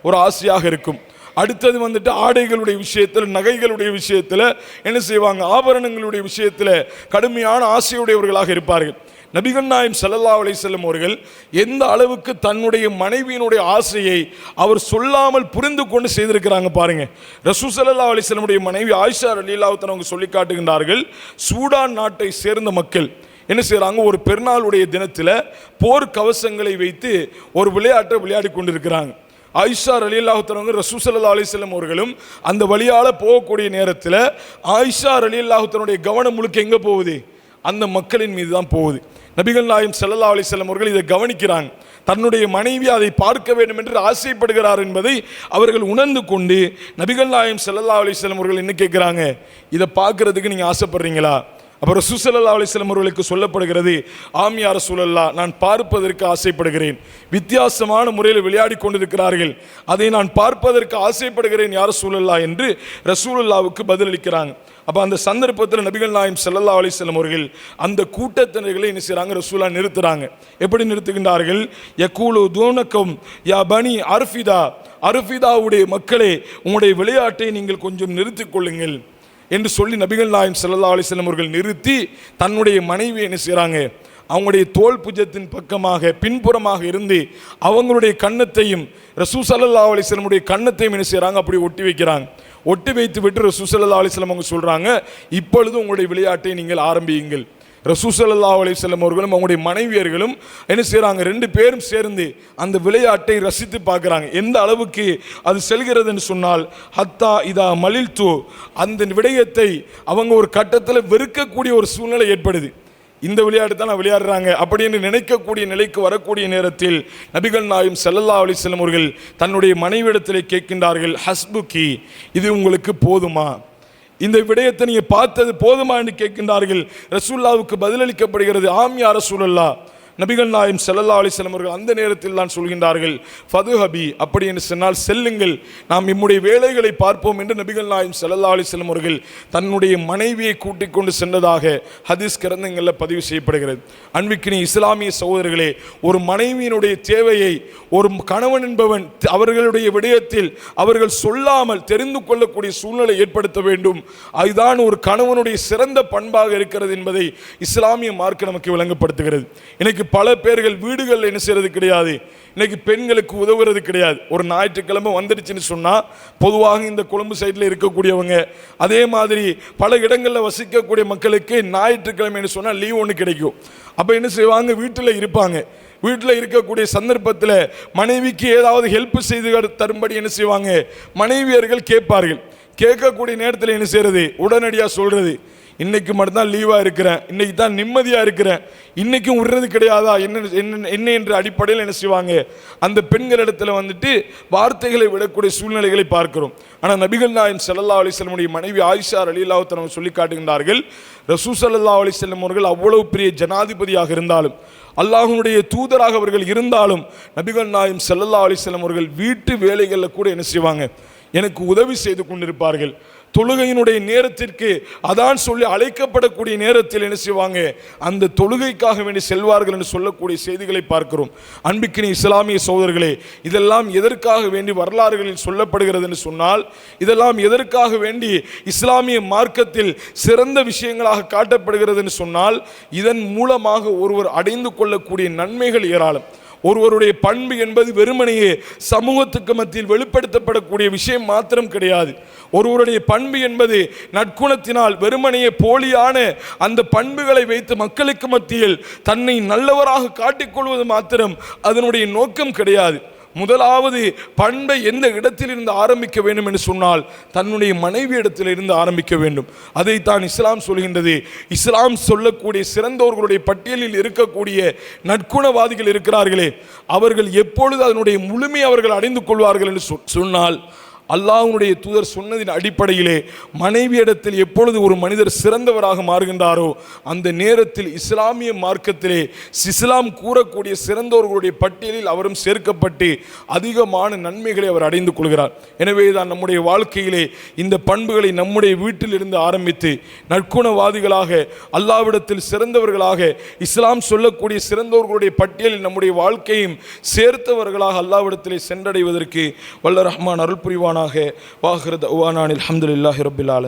ஒரு ஆசையாக இருக்கும். அடுத்தது வந்துட்டு ஆடைகளுடைய விஷயத்தில் நகைகளுடைய விஷயத்தில் என்ன செய்வாங்க? ஆபரணங்களுடைய விஷயத்தில் கடுமையான ஆசையுடையவர்களாக இருப்பார்கள். நபிகள் நாயம் சல்லல்லா செல்லும் அவர்கள் எந்த அளவுக்கு தன்னுடைய மனைவியினுடைய ஆசையை அவர் சொல்லாமல் புரிந்து கொண்டு செய்திருக்கிறாங்க பாருங்க. ரசூ சல்லா அலிசல்லமுடைய மனைவி ஆயிஷா அலிலாவுத்தன் அவங்க சொல்லி காட்டுகின்றார்கள் சூடான் நாட்டை சேர்ந்த மக்கள் என்ன செய்கிறாங்க ஒரு பெருநாளுடைய தினத்தில் போர் கவசங்களை வைத்து ஒரு விளையாட்டை விளையாடி கொண்டிருக்கிறாங்க. ஆயிஷா அலி அல்லாஹுத்தனவங்க ரசூசல்லா அலிஸ்லம் அவர்களும் அந்த வழியால் போகக்கூடிய நேரத்தில் ஆயிஷா அலி அல்லாஹுத்தனுடைய கவனம் முழுக்க எங்கே போகுது? அந்த மக்களின் மீது தான் போகுது. நபிகள் நாயம் செல்லல்லா அலிஸ்லம் அவர்கள் இதை கவனிக்கிறாங்க. தன்னுடைய மனைவி அதை பார்க்க வேண்டும் என்று ஆசைப்படுகிறார் என்பதை அவர்கள் உணர்ந்து கொண்டு நபிகள் நாயம் செல்லல்லா அலிஸ்லம் அவர்கள் என்ன கேட்குறாங்க இதை பார்க்குறதுக்கு நீங்கள் ஆசைப்படுறீங்களா? அப்புறம் சுசலல்லா அலிஸ்லம் அவர்களுக்கு சொல்லப்படுகிறது ஆமியார் சூழல்லா நான் பார்ப்பதற்கு ஆசைப்படுகிறேன். வித்தியாசமான முறையில் விளையாடி கொண்டிருக்கிறார்கள். அதை நான் பார்ப்பதற்கு ஆசைப்படுகிறேன் யார் சூழல்லா என்று ரசூலுல்லாவுக்கு பதிலளிக்கிறாங்க. அப்போ அந்த சந்தர்ப்பத்தில் நபிகள் நாயம் செல்லல்லா அலிஸ்லம் அவர்கள் அந்த கூட்டத்தினர்களை என்ன செய்கிறாங்க ரசூலா நிறுத்துறாங்க. எப்படி நிறுத்துகின்றார்கள்? யக்கூலு தூனக்கம் யா பனி அர்ஃபிதா. அர்ஃபிதாவுடைய மக்களே உங்களுடைய விளையாட்டை நீங்கள் கொஞ்சம் நிறுத்திக் கொள்ளுங்கள். என்று சொல்லி நபிகள் நாயம் செல்லா அலிஸ்லம் அவர்கள் நிறுத்தி தன்னுடைய மனைவி என்ன செய்கிறாங்க அவங்களுடைய தோல் புஜத்தின் பக்கமாக பின்புறமாக இருந்து அவங்களுடைய கன்னத்தையும் ரசூ சல்லா அலிஸ்லமுடைய கன்னத்தையும் என்ன செய்கிறாங்க அப்படி ஒட்டி வைக்கிறாங்க. ஒட்டி வைத்து விட்டு ரசூ சல்லா அலிஸ்லம் அவங்க சொல்கிறாங்க இப்பொழுது உங்களுடைய விளையாட்டை நீங்கள் ஆரம்பியுங்கள். ரசூசல்லா அலிஸ்லம் அவர்களும் அவங்களுடைய மனைவியர்களும் என்ன செய்கிறாங்க ரெண்டு பேரும் சேர்ந்து அந்த விளையாட்டை ரசித்து பார்க்குறாங்க. எந்த அளவுக்கு அது செல்கிறதுன்னு சொன்னால் ஹத்தா இதா மலில்து அந்த விடயத்தை அவங்க ஒரு கட்டத்தில் வெறுக்கக்கூடிய ஒரு சூழ்நிலை ஏற்படுது. இந்த விளையாட்டு தான் விளையாடுறாங்க அப்படின்னு நினைக்கக்கூடிய நிலைக்கு வரக்கூடிய நேரத்தில் நபிகள் நாயும் செல்லல்லா அலி செல்லம் அவர்கள் தன்னுடைய மனைவியிடத்திலே கேட்கின்றார்கள் ஹஸ்புக்கி இது உங்களுக்கு போதுமா? இந்த விடயத்தை நீங்க பார்த்தது போதுமா என்று கேட்கின்றார்கள். ரசூல்லாவுக்கு பதிலளிக்கப்படுகிறது. ஆம் யா ரசூலல்லா நபிகள் நாயம் செல்லல்லா அலிசலம் அவர்கள் அந்த நேரத்தில் தான் சொல்கின்றார்கள் ஃபதுஹபி அப்படி என்று சொன்னால் செல்லுங்கள் நாம் நம்முடைய வேலைகளை பார்ப்போம் என்று நபிகள் நாயம் செல்லல்லா அலிசலம் அவர்கள் தன்னுடைய மனைவியை கூட்டிக் கொண்டு சென்றதாக ஹதீஸ் கிரந்தங்களில் பதிவு செய்யப்படுகிறது. அன்பிக்கினி இஸ்லாமிய சகோதரர்களே ஒரு மனைவியினுடைய தேவையை ஒரு கணவன் என்பவன் அவர்களுடைய விடயத்தில் அவர்கள் சொல்லாமல் தெரிந்து கொள்ளக்கூடிய சூழ்நிலை ஏற்படுத்த வேண்டும். அதுதான் ஒரு கணவனுடைய சிறந்த பண்பாக இருக்கிறது என்பதை இஸ்லாமிய மார்க்க நமக்கு விளங்கப்படுத்துகிறது. இன்னைக்கு பல பேர்கள் வீடுகளில் என்ன செய்கிறது கிடையாது. இன்னைக்கு பெண்களுக்கு உதவுறது கிடையாது. ஒரு ஞாயிற்றுக்கிழமை வந்துடுச்சுன்னு சொன்னால் பொதுவாக இந்த கொழும்பு சைடில் இருக்கக்கூடியவங்க அதே மாதிரி பல இடங்களில் வசிக்கக்கூடிய மக்களுக்கு ஞாயிற்றுக்கிழமைன்னு சொன்னால் லீவ் ஒன்று கிடைக்கும். அப்போ என்ன செய்வாங்க? வீட்டில் இருப்பாங்க. வீட்டில் இருக்கக்கூடிய சந்தர்ப்பத்தில் மனைவிக்கு ஏதாவது ஹெல்ப் செய்து தரும்படி என்ன செய்வாங்க? மனைவியர்கள் கேட்பார்கள். கேட்கக்கூடிய நேரத்தில் என்ன செய்கிறது உடனடியாக சொல்கிறது இன்னைக்கு மட்டும்தான் லீவாக இருக்கிறேன். இன்னைக்கு தான் நிம்மதியாக இருக்கிறேன். இன்னைக்கும் விடுறது கிடையாதா? என்ன என்ன என்ன என்ற அடிப்படையில் என்ன செய்வாங்க? அந்த பெண்கள் இடத்துல வந்துட்டு வார்த்தைகளை விடக்கூடிய சூழ்நிலைகளை பார்க்கிறோம். ஆனால் நபிகள் செல்லல்லா சல்லல்லா அலிஸ்லமுடைய மனைவி ஆயிஷா அலிலாவுத்தனம் சொல்லி காட்டுகின்றார்கள் ரசூ சல்லா அலிஸ்லம் அவர்கள் அவ்வளவு பெரிய ஜனாதிபதியாக இருந்தாலும் அல்லாஹனுடைய தூதராக அவர்கள் இருந்தாலும் நபிகள் நாயம் சல்லல்லா அலிஸ்லம் அவர்கள் வீட்டு வேலைகளில் கூட என்ன செய்வாங்க? எனக்கு உதவி செய்து கொண்டிருப்பார்கள். தொழுகையினுடைய நேரத்திற்கு அதான் சொல்லி அழைக்கப்படக்கூடிய நேரத்தில் என்ன செய்வாங்க? அந்த தொழுகைக்காக வேண்டி செல்வார்கள் என்று சொல்லக்கூடிய செய்திகளை பார்க்கிறோம். அன்பிக்கினி இஸ்லாமிய சோதர்களே இதெல்லாம் எதற்காக வேண்டி வரலாறுகளில் சொல்லப்படுகிறது என்று சொன்னால் இதெல்லாம் எதற்காக வேண்டி இஸ்லாமிய மார்க்கத்தில் சிறந்த விஷயங்களாக காட்டப்படுகிறது என்று சொன்னால் இதன் மூலமாக ஒருவர் அடைந்து கொள்ளக்கூடிய நன்மைகள் ஏராளம். ஒருவருடைய பண்பு என்பது வெறுமனையே சமூகத்துக்கு மத்தியில் வெளிப்படுத்தப்படக்கூடிய விஷயம் மாத்திரம் கிடையாது. ஒருவருடைய பண்பு என்பது நற்குணத்தினால் வெறுமனையே போலியான அந்த பண்புகளை வைத்து மக்களுக்கு மத்தியில் தன்னை நல்லவராக காட்டிக்கொள்வது மாத்திரம் அதனுடைய நோக்கம் கிடையாது. முதலாவது பண்பை எந்த இடத்திலிருந்து ஆரம்பிக்க வேண்டும் என்று சொன்னால் தன்னுடைய மனைவி இடத்திலிருந்து ஆரம்பிக்க வேண்டும். அதைத்தான் இஸ்லாம் சொல்கின்றது. இஸ்லாம் சொல்லக்கூடிய சிறந்தவர்களுடைய பட்டியலில் இருக்கக்கூடிய நற்குணவாதிகள் இருக்கிறார்களே அவர்கள் எப்பொழுது அதனுடைய முழுமை அவர்கள் அடைந்து கொள்வார்கள் என்று சொன்னால் அல்லாஹனுடைய தூதர் சொன்னதின் அடிப்படையிலே மனைவியிடத்தில் எப்பொழுது ஒரு மனிதர் சிறந்தவராக மாறுகின்றாரோ அந்த நேரத்தில் இஸ்லாமிய மார்க்கத்திலே இஸ்லாம் கூறக்கூடிய சிறந்தவர்களுடைய பட்டியலில் அவரும் சேர்க்கப்பட்டு அதிகமான நன்மைகளை அவர் அடைந்து கொள்கிறார். எனவே தான் நம்முடைய வாழ்க்கையிலே இந்த பண்புகளை நம்முடைய வீட்டில் இருந்து ஆரம்பித்து நற்குணவாதிகளாக அல்லாவிடத்தில் சிறந்தவர்களாக இஸ்லாம் சொல்லக்கூடிய சிறந்தவர்களுடைய பட்டியலில் நம்முடைய வாழ்க்கையும் சேர்த்தவர்களாக அல்லாவிடத்திலே சென்றடைவதற்கு வல்ல ரஹ்மான் அருள் புரிவானாக வாஹிரத் அவானானில் அஹமதுல்லாஹி ரபில் ஆலமீன்